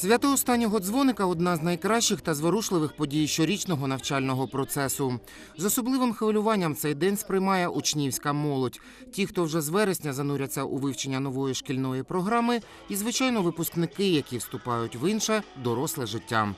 Свято останнього дзвоника одна з найкращих та зворушливих подій щорічного навчального процесу. З особливим хвилюванням цей день сприймає учнівська молодь. Ті, хто вже з вересня зануряться у вивчення нової шкільної програми, і, звичайно, випускники, які вступають в інше доросле життя.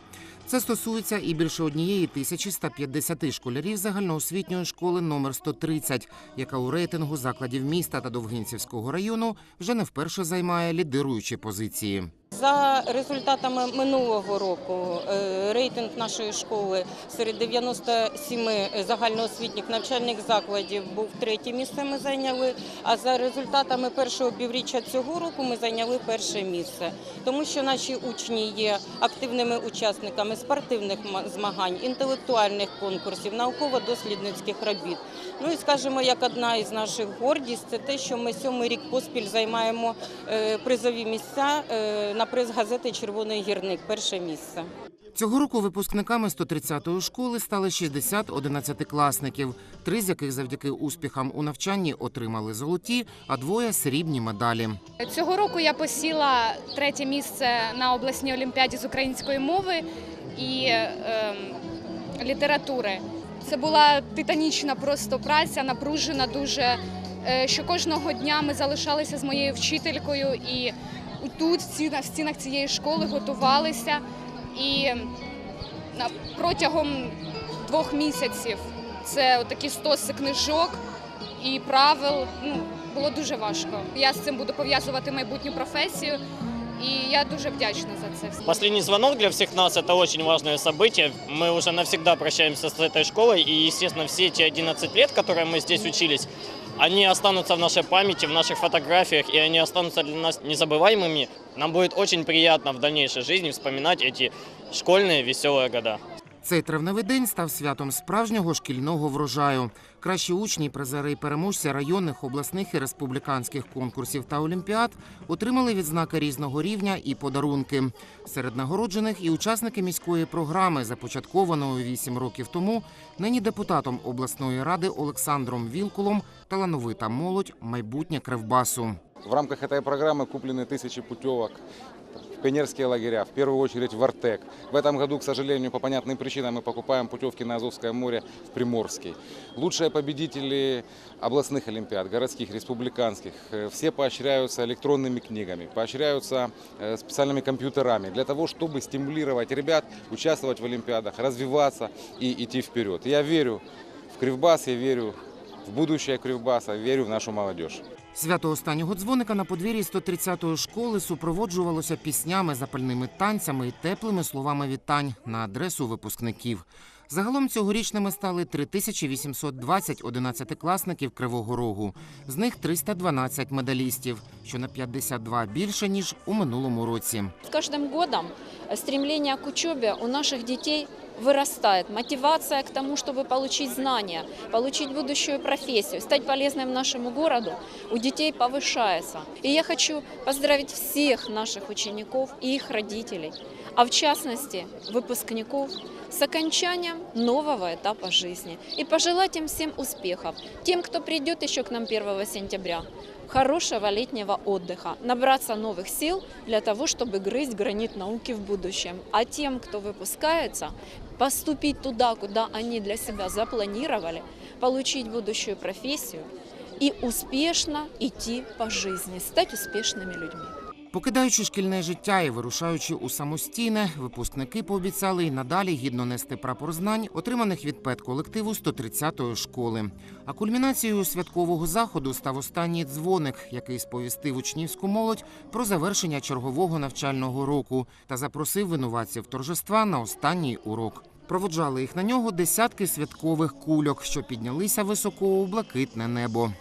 Це стосується і більше однієї тисячі 150 школярів загальноосвітньої школи номер 130, яка у рейтингу закладів міста та Довгинцівського району вже не вперше займає лідируючі позиції. За результатами минулого року е, рейтинг нашої школи серед 97 загальноосвітніх навчальних закладів був третє місце. Ми зайняли. А за результатами першого півріччя цього року ми зайняли перше місце, тому що наші учні є активними учасниками спортивних змагань, інтелектуальних конкурсів, науково-дослідницьких робіт. Ну і скажімо, як одна із наших гордість, це те, що ми сьомий рік поспіль займаємо е, призові місця е, на приз газети Червоний гірник. Перше місце. Цього року випускниками 130-ї школи стали 60 одинадцятикласників, три з яких завдяки успіхам у навчанні отримали золоті, а двоє срібні медалі. Цього року я посіла третє місце на обласній олімпіаді з української мови і ем, літератури. Це була титанічна просто праця, напружена дуже. е, Що кожного дня ми залишалися з моєю вчителькою і тут, в стінах, в стінах цієї школи, готувалися. І на- протягом двох місяців це такі стоси книжок і правил. Ну, було дуже важко. Я з цим буду пов'язувати майбутню професію, і я дуже вдячна за це. Последний звонок для всех нас – это очень важное событие. Мы уже навсегда прощаемся с этой школой, и, естественно, все эти 11 лет, которые мы здесь учились, они останутся в нашей памяти, в наших фотографиях, и они останутся для нас незабываемыми. Нам будет очень приятно в дальнейшей жизни вспоминать эти школьные веселые года. Цей травневий день став святом справжнього шкільного врожаю. Кращі учні, призери і переможці районних, обласних і республіканських конкурсів та олімпіад отримали відзнаки різного рівня і подарунки. Серед нагороджених і учасники міської програми, започаткованої вісім років тому, нині депутатом обласної ради Олександром Вілкулом талановита молодь майбутнє Кривбасу. В рамках этой программы куплены тысячи путевок в пионерские лагеря, в первую очередь в Артек. В этом году, к сожалению, по понятным причинам мы покупаем путевки на Азовское море в Приморский. Лучшие победители областных олимпиад, городских, республиканских, э, все поощряются электронными книгами, поощряются э, специальными компьютерами для того, чтобы стимулировать ребят участвовать в олимпиадах, развиваться и идти вперед. Я верю в Кривбас, я верю в будущее Кривбаса, верю в нашу молодежь. Свято останнього дзвоника на подвір'ї 130-ї школи супроводжувалося піснями, запальними танцями і теплими словами вітань на адресу випускників. Загалом цьогорічними стали 3820 одинадцятикласників Кривого Рогу. З них 312 медалістів, що на 52 більше ніж у минулому році. С каждым годом стремление к учебе у наших детей вырастает. Мотивация к тому, чтобы получить знания, получить будущую профессию, стать полезным нашему городу, у детей повышается. И я хочу поздравить всех наших учеников и их родителей, а в частности выпускников, с окончанием нового этапа жизни. И пожелать им всем успехов. Тем, кто придет еще к нам 1 сентября, хорошего летнего отдыха, набраться новых сил для того, чтобы грызть гранит науки в будущем. А тем, кто выпускается, поступить туда, куда они для себя запланировали, получить будущую профессию и успешно идти по жизни, стать успешными людьми. Покидаючи шкільне життя і вирушаючи у самостійне, випускники пообіцяли й надалі гідно нести прапор знань, отриманих від педколективу 130-ї школи. А кульмінацією святкового заходу став останній дзвоник, який сповістив учнівську молодь про завершення чергового навчального року та запросив винуватців торжества на останній урок. Проводжали їх на нього десятки святкових кульок, що піднялися високо у блакитне небо.